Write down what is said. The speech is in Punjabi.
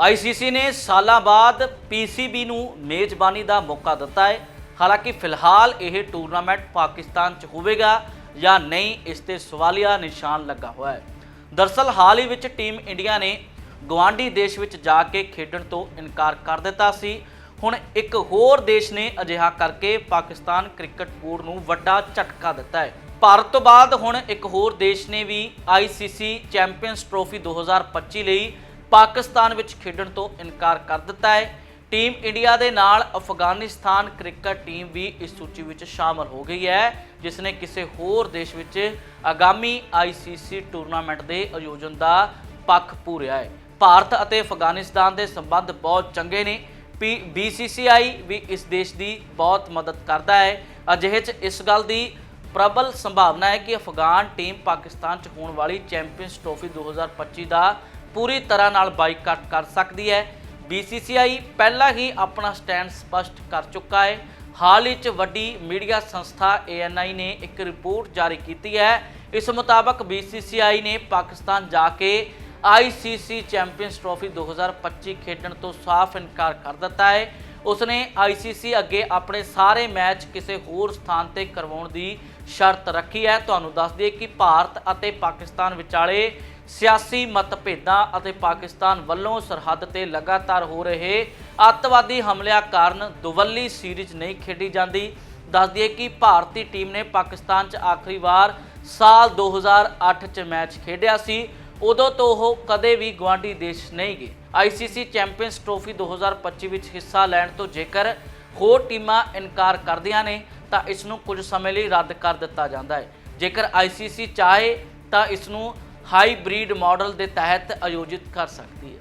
ਆਈਸੀਸੀ ਨੇ ਸਾਲਾਂ ਬਾਅਦ ਪੀਸੀਬੀ ਨੂੰ ਮੇਜ਼ਬਾਨੀ ਦਾ ਮੌਕਾ ਦਿੱਤਾ ਹੈ। ਹਾਲਾਂਕਿ ਫਿਲਹਾਲ ਇਹ ਟੂਰਨਾਮੈਂਟ ਪਾਕਿਸਤਾਨ 'ਚ ਹੋਵੇਗਾ ਜਾਂ ਨਹੀਂ, ਇਸ ਤੇ ਸਵਾਲੀਆ ਨਿਸ਼ਾਨ ਲੱਗਾ ਹੋਇਆ ਹੈ। ਦਰਸਲ ਹਾਲ ਹੀ ਵਿੱਚ ਟੀਮ ਇੰਡੀਆ ਨੇ ਗਵਾਂਢੀ ਦੇਸ਼ ਵਿੱਚ ਜਾ ਕੇ ਖੇਡਣ ਤੋਂ ਇਨਕਾਰ ਕਰ ਦਿੱਤਾ ਸੀ। ਹੁਣ ਇੱਕ ਹੋਰ ਦੇਸ਼ ਨੇ ਅਜਿਹਾ ਕਰਕੇ ਪਾਕਿਸਤਾਨ ਕ੍ਰਿਕਟ ਬੋਰਡ ਨੂੰ ਵੱਡਾ ਝਟਕਾ ਦਿੱਤਾ ਹੈ। ਭਾਰਤ ਤੋਂ ਬਾਅਦ ਹੁਣ ਇੱਕ ਹੋਰ ਦੇਸ਼ ਨੇ ਵੀ ਆਈਸੀਸੀ ਚੈਂਪੀਅਨਸ ਟਰੋਫੀ 2025 ਲਈ ਪਾਕਿਸਤਾਨ ਵਿੱਚ ਖੇਡਣ ਤੋਂ ਇਨਕਾਰ ਕਰ ਦਿੱਤਾ ਹੈ। ਟੀਮ ਇੰਡੀਆ ਦੇ ਨਾਲ ਅਫਗਾਨਿਸਤਾਨ ਕ੍ਰਿਕਟ ਟੀਮ ਵੀ ਇਸ ਸੂਚੀ ਵਿੱਚ ਸ਼ਾਮਲ ਹੋ ਗਈ ਹੈ, ਜਿਸ ਨੇ ਕਿਸੇ ਹੋਰ ਦੇਸ਼ ਵਿੱਚ ਆਗਾਮੀ ਆਈਸੀਸੀ ਟੂਰਨਾਮੈਂਟ ਦੇ ਆਯੋਜਨ ਦਾ ਪੱਖ ਪੂਰਿਆ ਹੈ। ਭਾਰਤ ਅਤੇ ਅਫਗਾਨਿਸਤਾਨ ਦੇ ਸੰਬੰਧ ਬਹੁਤ ਚੰਗੇ ਨੇ। ਪੀ ਬੀਸੀਸੀਆਈ ਵੀ ਇਸ ਦੇਸ਼ ਦੀ ਬਹੁਤ ਮਦਦ ਕਰਦਾ ਹੈ। ਅਜਿਹੇ 'ਚ ਇਸ ਗੱਲ ਦੀ ਪ੍ਰਬਲ ਸੰਭਾਵਨਾ ਹੈ ਕਿ ਅਫਗਾਨ ਟੀਮ ਪਾਕਿਸਤਾਨ 'ਚ ਹੋਣ ਵਾਲੀ ਚੈਂਪੀਅਨਸ ਟਰੋਫੀ 2025 ਦਾ ਪੂਰੀ ਤਰ੍ਹਾਂ ਨਾਲ ਬਾਈਕਾਟ ਕਰ ਸਕਦੀ ਹੈ। BCCI ਪਹਿਲਾਂ ਹੀ ਆਪਣਾ ਸਟੈਂਡ ਸਪਸ਼ਟ ਕਰ ਚੁੱਕਾ ਹੈ। ਹਾਲ ਹੀ 'ਚ ਵੱਡੀ ਮੀਡੀਆ ਸੰਸਥਾ ANI ਨੇ ਇੱਕ ਰਿਪੋਰਟ ਜਾਰੀ ਕੀਤੀ ਹੈ। ਇਸ ਮੁਤਾਬਕ BCCI ਨੇ ਪਾਕਿਸਤਾਨ ਜਾ ਕੇ ICC ਚੈਂਪੀਅਨਸ ਟਰੋਫੀ 2025 ਖੇਡਣ ਤੋਂ ਸਾਫ਼ ਇਨਕਾਰ ਕਰ ਦਿੱਤਾ ਹੈ। ਉਸਨੇ ICC ਅੱਗੇ ਆਪਣੇ ਸਾਰੇ ਮੈਚ ਕਿਸੇ ਹੋਰ ਸਥਾਨ ਤੇ ਕਰਵਾਉਣ ਦੀ ਸ਼ਰਤ ਰੱਖੀ ਹੈ। ਤੁਹਾਨੂੰ ਦੱਸ ਦਈਏ ਕਿ ਭਾਰਤ ਅਤੇ ਪਾਕਿਸਤਾਨ ਵਿਚਾਲੇ ਸਿਆਸੀ ਮਤਭੇਦਾਂ ਅਤੇ ਪਾਕਿਸਤਾਨ ਵੱਲੋਂ ਸਰਹੱਦ ਤੇ ਲਗਾਤਾਰ ਹੋ ਰਹੇ ਅੱਤਵਾਦੀ ਹਮਲਿਆਂ ਕਾਰਨ ਦੁਵੱਲੀ ਸੀਰੀਜ਼ ਨਹੀਂ ਖੇਡੀ ਜਾਂਦੀ। ਦੱਸ ਦਈਏ ਕਿ ਭਾਰਤੀ ਟੀਮ ਨੇ ਪਾਕਿਸਤਾਨ 'ਚ ਆਖਰੀ ਵਾਰ ਸਾਲ 2008 'ਚ ਮੈਚ ਖੇਡਿਆ ਸੀ। ਉਦੋਂ ਤੋਂ ਉਹ ਕਦੇ ਵੀ ਗਵਾਂਢੀ ਦੇਸ਼ ਨਹੀਂ ਗਏ। ਆਈਸੀਸੀ ਚੈਂਪੀਅਨਸ ਟਰੋਫੀ 2025 ਵਿੱਚ ਹਿੱਸਾ ਲੈਣ ਤੋਂ ਜੇਕਰ ਹੋਰ ਟੀਮਾਂ ਇਨਕਾਰ ਕਰਦੀਆਂ ਨੇ, ਤਾਂ ਇਸ ਨੂੰ ਕੁਝ ਸਮੇਂ ਲਈ ਰੱਦ ਕਰ ਦਿੱਤਾ ਜਾਂਦਾ ਹੈ। ਜੇਕਰ ਆਈਸੀਸੀ ਚਾਹੇ, ਤਾਂ ਇਸ ਨੂੰ ਹਾਈਬ੍ਰਿਡ ਮਾਡਲ ਦੇ ਤਹਿਤ ਆਯੋਜਿਤ ਕਰ ਸਕਦੀ ਹੈ।